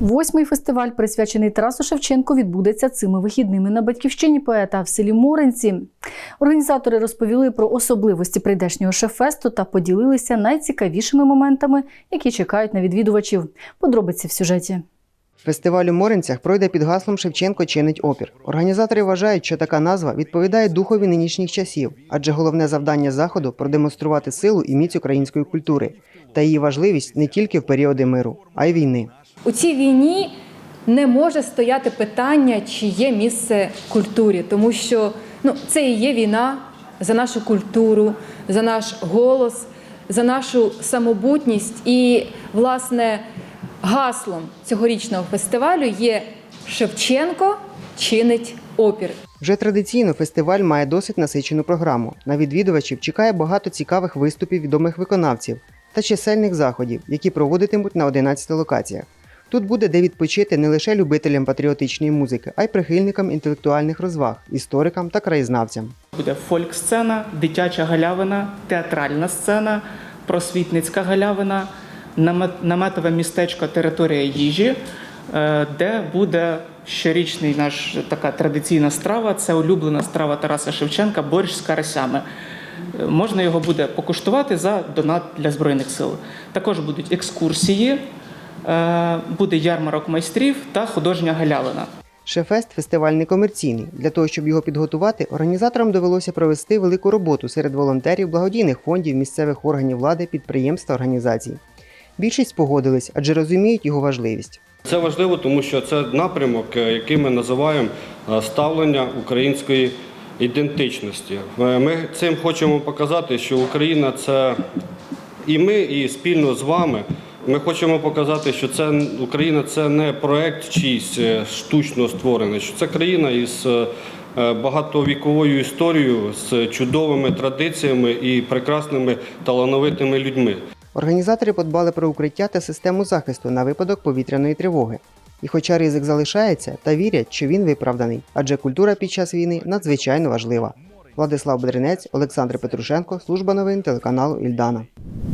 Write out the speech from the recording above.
Восьмий фестиваль, присвячений Тарасу Шевченку, відбудеться цими вихідними на батьківщині поета в селі Моринці. Організатори розповіли про особливості прийдешнього шефесту та поділилися найцікавішими моментами, які чекають на відвідувачів. Подробиці в сюжеті. Фестиваль у Моринцях пройде під гаслом Шевченко чинить опір. Організатори вважають, що така назва відповідає духові нинішніх часів, адже головне завдання заходу продемонструвати силу і міць української культури та її важливість не тільки в періоди миру, а й війни. У цій війні не може стояти питання, чи є місце культурі, тому що ну, це і є війна за нашу культуру, за наш голос, за нашу самобутність. І, власне, гаслом цьогорічного фестивалю є Шевченко чинить опір. Вже традиційно фестиваль має досить насичену програму. На відвідувачів чекає багато цікавих виступів відомих виконавців та чисельних заходів, які проводитимуть на 11 локаціях. Тут буде де відпочити не лише любителям патріотичної музики, а й прихильникам інтелектуальних розваг, історикам та краєзнавцям. Буде фольк-сцена, дитяча галявина, театральна сцена, просвітницька галявина, намет- наметове містечко територія їжі, е, де буде щорічний наш така традиційна страва. Це улюблена страва Тараса Шевченка борщ з карасями. Е, Можна його буде покуштувати за донат для Збройних сил. Також будуть екскурсії, буде ярмарок майстрів та художня галявина. Шефест фестиваль не комерційний. Для того, щоб його підготувати, організаторам довелося провести велику роботу серед волонтерів, благодійних фондів, місцевих органів влади, підприємств та організацій. Більшість погодились, адже розуміють його важливість. Це важливо, тому що це напрямок, е, який ми називаємо е, ставлення української ідентичності. Е, Ми цим хочемо показати, що Україна це і ми, і спільно з вами. Ми хочемо показати, що це Україна це не проект чийсь е, штучно створений, що це країна із е, багатовіковою історією, з чудовими традиціями і прекрасними талановитими людьми. Організатори подбали про укриття та систему захисту на випадок повітряної тривоги. І хоча ризик залишається, та вірять, що він виправданий, адже культура під час війни надзвичайно важлива. Владислав Бедренець, Олександр Петрушенко, служба новин телеканалу Ільдана.